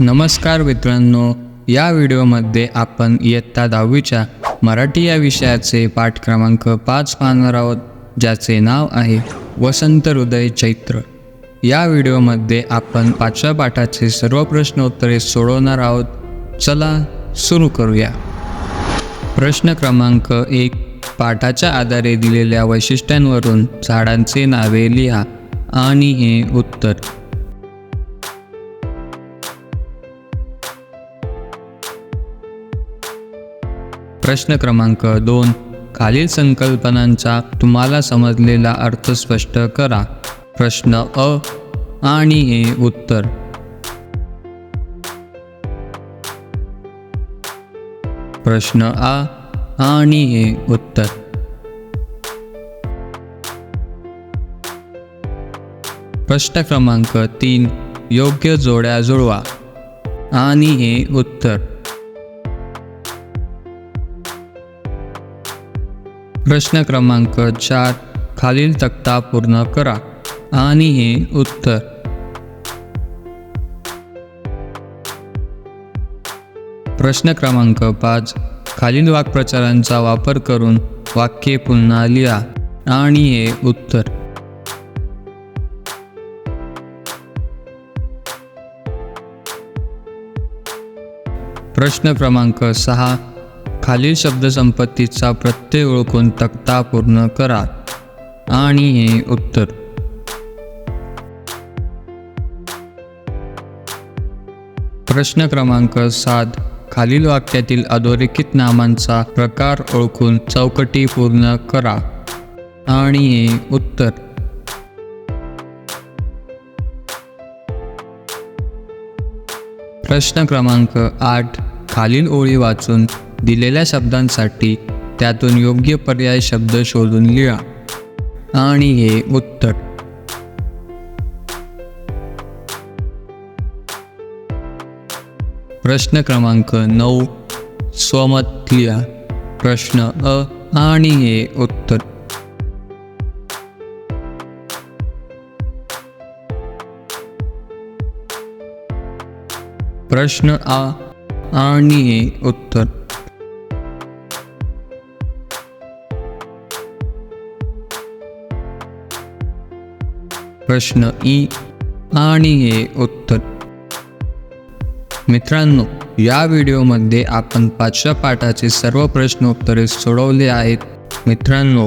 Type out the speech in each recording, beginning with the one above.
नमस्कार मित्रांनो या व्हिडिओमध्ये आपण इयत्ता दहावीच्या मराठी या विषयाचे पाठ क्रमांक पाच पाहणार आहोत ज्याचे नाव आहे वसंत हृदय चैत्र. या व्हिडिओमध्ये आपण पाचव्या पाठाचे सर्व प्रश्न उत्तरे सोडवणार आहोत. चला सुरू करूया. प्रश्न क्रमांक एक पाठाच्या आधारे दिलेल्या वैशिष्ट्यांवरून झाडांचे नावे लिहा आणि हे उत्तर. प्रश्न क्रमांक दोन. खालील संकल्पनांचा तुम्हाला समजलेला अर्थ स्पष्ट करा. प्रश्न अ आणि ए उत्तर. प्रश्न आ आणि ए उत्तर. प्रश्न क्रमांक तीन. योग्य जोड्या जुळवा. आणि हे उत्तर. प्रश्न क्रमांक चार. खालील तक्ता पूर्ण करा. आणि हे उत्तर. प्रश्न क्रमांक पाच. खालील वाक्प्रचारांचा वापर करून वाक्ये पुन्हा लिहा. आणि हे उत्तर. प्रश्न क्रमांक सहा. खालील शब्दसंपत्तीचा प्रत्यय ओळखून तक्ता पूर्ण करा. आणि हे उत्तर. प्रश्न क्रमांक सात. खालील वाक्यातील अधोरेखित नामांचा प्रकार ओळखून चौकटी पूर्ण करा. आणि हे उत्तर. प्रश्न क्रमांक आठ. खालील ओळी वाचून दिलेल्या शब्दांसाठी त्यातून योग्य पर्याय शब्द शोधून लिहा. आणि हे उत्तर. प्रश्न क्रमांक नऊ. स्वमत लिहा. प्रश्न अ आणि हे उत्तर. प्रश्न आ आणि हे उत्तर. प्रश्न ई आणि हे उत्तर. मित्रांनो या व्हिडिओमध्ये आपण पाचव्या पाठाचे सर्व प्रश्न उत्तरे सोडवले आहेत. मित्रांनो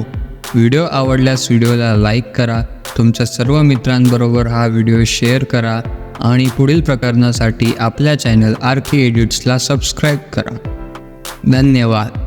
व्हिडिओ आवडल्यास व्हिडिओला लाईक करा तुमच्या सर्व मित्रांबरोबर हा व्हिडिओ शेअर करा आणि पुढील प्रकरणासाठी आपल्या चॅनल आर के एडिट्सला सबस्क्राईब करा. धन्यवाद.